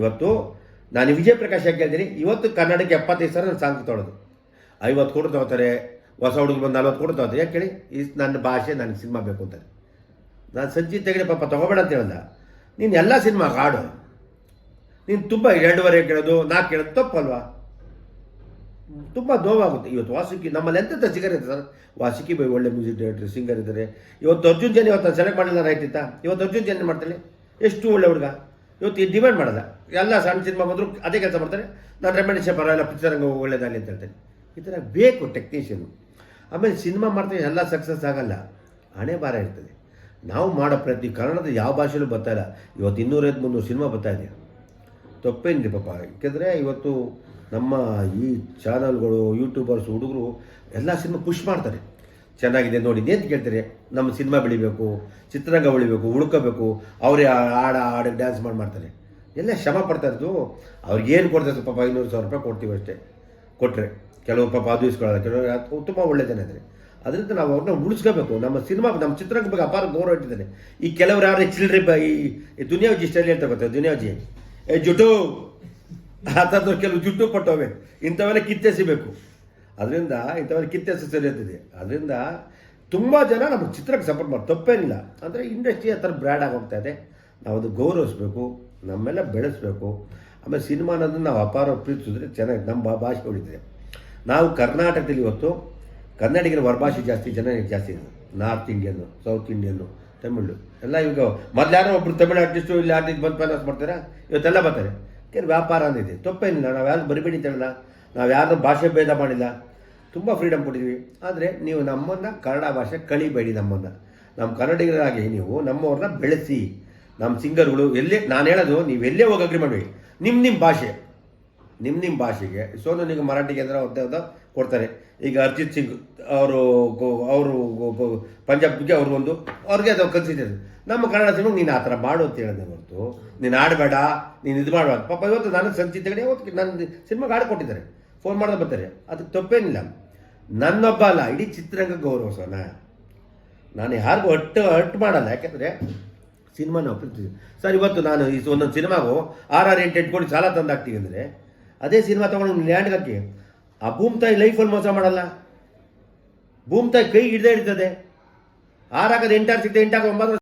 ಇವತ್ತು ನಾನು ವಿಜಯ್ ಪ್ರಕಾಶ್ ಯಾಕೆ ಹೇಳ್ತೀನಿ? ಇವತ್ತು ಕನ್ನಡಕ್ಕೆ ಎಪ್ಪತ್ತೈದು ಸಾವಿರ ನಾನು ಸಾಂಗ್ ತೊಗೊಳೋದು. ಐವತ್ತು ಕೋಟಿ ತೊಗೋತಾರೆ. ಹೊಸ ಹುಡುಗರು ಬಂದು ನಲ್ವತ್ತು ಕೋಟಿ ತೊಗೋತಾರೆ. ಯಾಕೆ ಹೇಳಿ? ಈ ನನ್ನ ಭಾಷೆ ನನಗೆ ಸಿನಿಮಾ ಬೇಕು ಅಂತಾರೆ. ನಾನು ಸಂಜೆ ತೆಗಡೆ ಪಾಪ ತಗೋಬೇಡ ಅಂತ ಹೇಳಿದ ನೀನು ಎಲ್ಲ ಸಿನಿಮಾ ಹಾಡು. ನೀನು ತುಂಬ ಎರಡೂವರೆ ಕೇಳೋದು, ನಾಲ್ಕು ಕೇಳೋದು ತಪ್ಪಲ್ವಾ? ತುಂಬ ನೋವಾಗುತ್ತೆ. ಇವತ್ತು ವಾಸುಕಿ, ನಮ್ಮಲ್ಲಿ ಎಂತ ಸಿಂಗರ್ ಇದೆ ಸರ್? ವಾಸುಕಿ ಬೈ ಒಳ್ಳೆ ಮ್ಯೂಸಿಕ್ ಡೈರೆಕ್ಟರ್ ಸಿಂಗರ್ ಇದ್ದಾರೆ. ಇವತ್ತು ಅರ್ಜುನ್ ಜನ್ ಇವತ್ತು ಸೆಲೆಕ್ಟ್ ಮಾಡಿಲ್ಲ ರೈತಿತ್ತ ಇವತ್ತು ಅರ್ಜುನ್ ಜನ್ ಮಾಡ್ತಾನೆ? ಎಷ್ಟು ಒಳ್ಳೆ ಹುಡುಗ? ಇವತ್ತು ಇದು ಡಿಮ್ಯಾಂಡ್ ಮಾಡಲ್ಲ ಎಲ್ಲ ಸಣ್ಣ ಸಿನಿಮಾ ಬಂದರೂ ಅದೇ ಕೆಲಸ ಮಾಡ್ತಾರೆ. ನಾನು ರೆಮೆಂಡೇಶನ್ ಪರವಾಗಿಲ್ಲ ಪಿಚ್ಚರಂಗ ಒಳ್ಳೇದಾಗಲಿ ಅಂತ ಹೇಳ್ತೇನೆ. ಈ ಥರ ಬೇಕು ಟೆಕ್ನಿಷಿಯನು ಆಮೇಲೆ ಸಿನಿಮಾ ಮಾಡ್ತೀವಿ ಎಲ್ಲ ಸಕ್ಸಸ್ ಆಗಲ್ಲ. ಹಣೆ ಭಾರ ಇರ್ತದೆ. ನಾವು ಮಾಡೋ ಪ್ರತಿ ಕನ್ನಡದ ಯಾವ ಭಾಷೆಯಲ್ಲೂ ಬರ್ತಾಯಿಲ್ಲ ಇವತ್ತು ಇನ್ನೂರೈದು ಮುನ್ನೂರು ಸಿನಿಮಾ ಬರ್ತಾ ಇದೆಯಾ ತಪ್ಪೇನಿದೆ ಪಾಪ. ಯಾಕೆಂದರೆ ಇವತ್ತು ನಮ್ಮ ಈ ಚಾನಲ್ಗಳು ಯೂಟ್ಯೂಬರ್ಸ್ ಹುಡುಗರು ಎಲ್ಲ ಸಿನಿಮಾ ಪುಷ್ ಮಾಡ್ತಾರೆ. ಚೆನ್ನಾಗಿದೆ ನೋಡಿ ಅಂತ ಕೇಳ್ತಾರೆ? ನಮ್ಮ ಸಿನಿಮಾ ಬೆಳಿಬೇಕು, ಚಿತ್ರರಂಗ ಬೆಳಿಬೇಕು ಉಳ್ಕೋಬೇಕು ಅವರೇ ಹಾಡ ಆಡ ಡ್ಯಾನ್ಸ್ ಮಾಡಿ ಮಾಡ್ತಾರೆ. ಎಲ್ಲ ಶ್ರಮ ಪಡ್ತಾ ಇರೋದು, ಅವ್ರಿಗೆ ಏನು ಕೊಡ್ತಾರೆ ಪಾಪ ಐನೂರು ಸಾವಿರ ರೂಪಾಯಿ ಕೊಡ್ತೀವಿ ಅಷ್ಟೇ. ಕೊಟ್ಟರೆ ಕೆಲವು ಪಾಪ ಅದು ಇಸ್ಕೊಳ್ಳೋದು ಕೆಲವರು ತುಂಬ ಒಳ್ಳೆ ಜನ ಅದರಿಂದ ನಾವು ಅವ್ರನ್ನ ಉಳಿಸ್ಕೋಬೇಕು. ನಮ್ಮ ಸಿನಿಮಾ, ನಮ್ಮ ಚಿತ್ರರಂಗ ಬಗ್ಗೆ ಅಪಾರ ಗೌರವ ಇಟ್ಟಿದ್ದಾರೆ. ಈ ಕೆಲವರು ಯಾರು ಚಿಲ್ಡ್ರಿ ಈ ದುನಿಯಾಜಿ ಸ್ಟೈಲ್ ಹೇಳ್ತಾ ಬರ್ತಾರೆ ದುನಿಯಾವಜಿ. ಏ ಜುಟು ಆ ಥರದ್ದು ಕೆಲವು ಜುಟ್ಟು ಪಟ್ಟವೆ ಇಂಥವೆಲ್ಲ ಕಿತ್ತೆಸಿಬೇಕು. ಅದರಿಂದ ಇಂಥವೆಲ್ಲ ಕಿತ್ತೆಸ ಸರಿಯುತ್ತಿದೆ ಅದರಿಂದ ತುಂಬ ಜನ ನಮ್ಮ ಚಿತ್ರಕ್ಕೆ ಸಪೋರ್ಟ್ ಮಾಡಿ, ತಪ್ಪೇನಿಲ್ಲ. ಅಂದರೆ ಇಂಡಸ್ಟ್ರಿ ಆ ಥರ ಬ್ರ್ಯಾಂಡ್ ಆಗೋಗ್ತಾ ಇದೆ. ನಾವು ಅದು ಗೌರವಿಸ್ಬೇಕು, ನಮ್ಮೆಲ್ಲ ಬೆಳೆಸಬೇಕು. ಆಮೇಲೆ ಸಿನಿಮಾ ಅನ್ನೋದನ್ನು ನಾವು ಅಪಾರ ಪ್ರೀತಿಸಿದ್ರೆ ಚೆನ್ನಾಗಿ ನಮ್ಮ ಭಾಷೆ ಉಳಿದಿದೆ ನಾವು ಕರ್ನಾಟಕದಲ್ಲಿ ಇವತ್ತು ಕನ್ನಡಿಗರ ಹೊರಭಾಷೆ ಜಾಸ್ತಿ, ಜನ ಜಾಸ್ತಿ ಇದೆ ನಾರ್ತ್ ಇಂಡಿಯನ್ನು ಸೌತ್ ಇಂಡಿಯನ್ನು ತಮಿಳು. ಎಲ್ಲ ಈಗ ಮೊದಲು ಯಾರೋ ಒಬ್ಬರು ತಮಿಳು ಆರ್ಟಿಸ್ಟು ಇಲ್ಲಿ ಆರ್ಟಿಸ್ಟ್ ಬಂದು ಫೈನಾನ್ಸ್ ಮಾಡ್ತಾರೆ? ಇವತ್ತೆಲ್ಲ ಬರ್ತಾರೆ. ಕೆಲವು ವ್ಯಾಪಾರ ಅಂದಿದೆ ತಪ್ಪೇನಿಲ್ಲ. ನಾವು ಯಾರು ಬರಿಬೇಡಿ ಅಂತ ಹೇಳಲ್ಲ. ನಾವು ಯಾರನ್ನೂ ಭಾಷೆ ಭೇದ ಮಾಡಿಲ್ಲ. ತುಂಬ ಫ್ರೀಡಮ್ ಕೊಟ್ಟಿದ್ವಿ. ಆದರೆ ನೀವು ನಮ್ಮನ್ನು ಕನ್ನಡ ಭಾಷೆ ಕಳಿಬೇಡಿ ನಮ್ಮನ್ನು. ನಮ್ಮ ಕನ್ನಡಿಗರಾಗಿ ನೀವು ನಮ್ಮವ್ರನ್ನ ಬೆಳೆಸಿ. ನಮ್ಮ ಸಿಂಗರ್ಗಳು ಎಲ್ಲೇ, ನಾನು ಹೇಳೋದು, ನೀವು ಎಲ್ಲೇ ಹೋಗಿ ಅಗ್ರಿ ಮಾಡಿ ನಿಮ್ಮ ನಿಮ್ಮ ಭಾಷೆ. ನಿಮ್ಮ ನಿಮ್ಮ ಭಾಷೆಗೆ ಸೋನು ನಿಮಗೆ ಮರಾಠಿಗೆ ಅಂದ್ರೆ ಅವ್ರದ್ದೇ ಕೊಡ್ತಾರೆ. ಈಗ ಅರ್ಜಿತ್ ಸಿಂಗ್ ಅವರು ಅವರು ಪಂಜಾಬ್ಗೆ ಅವ್ರಿಗೆ ಒಂದು, ಅವ್ರಿಗೆ ಅದು ಕನ್ಸಿಡರ್ ನಮ್ಮ ಕನ್ನಡ ಸಿನಿಮಾಗೆ ನೀನು ಆ ಥರ ಮಾಡು ಅಂತ ಹೇಳಿದೆ ಹೊರತು. ನೀನು ಆಡಬೇಡ, ನೀನು ಇದು ಮಾಡಬಾರ್ದು ಪಾಪ ಇವತ್ತು ನನಗೆ ಸಂಚಿತ ಕಡೆ ಇವತ್ತು ನನ್ನ ಸಿನಿಮಾಗೆ ಹಾಡು ಫೋನ್ ಮಾಡಿದ್ರೆ ಬರ್ತಾರೆ. ಅದಕ್ಕೆ ತಪ್ಪೇನಿಲ್ಲ. ನನ್ನೊಬ್ಬ ಅಲ್ಲ, ಇಡೀ ಚಿತ್ರರಂಗ ಗೌರವಿಸೋಣ ನಾನು ಯಾರಿಗೂ ಹಟ್ಟು ಹಟ್ಟು ಮಾಡಲ್ಲ. ಯಾಕೆಂದರೆ ಸಿನಿಮಾ ನಾವು ಸರ್, ಇವತ್ತು ನಾನು ಈ ಒಂದೊಂದು ಸಿನಿಮಾಗೂ ಆರ್ ಆರ್ ಎಂಟು ಎಂಟು ಕೋಟಿ ಸಾಲ ತಂದು ಹಾಕ್ತೀವಿ ಅಂದರೆ ಅದೇ ಸಿನಿಮಾ ತೊಗೊಂಡು ಲ್ಯಾಂಡ್ಗೆ ಹಾಕಿ, ಆ ಭೂಮ್ ತಾಯಿ ಲೈಫಲ್ಲಿ ಮೋಸ ಮಾಡಲ್ಲ. ಭೂಮ್ ತಾಯಿ ಕೈ ಹಿಡ್ದೇ ಇರ್ತದೆ. ಆರಾಗದು ಎಂಟಾರು ಸಿಗ್ತದೆ ಎಂಟಾಗ ಒಂಬತ್ತು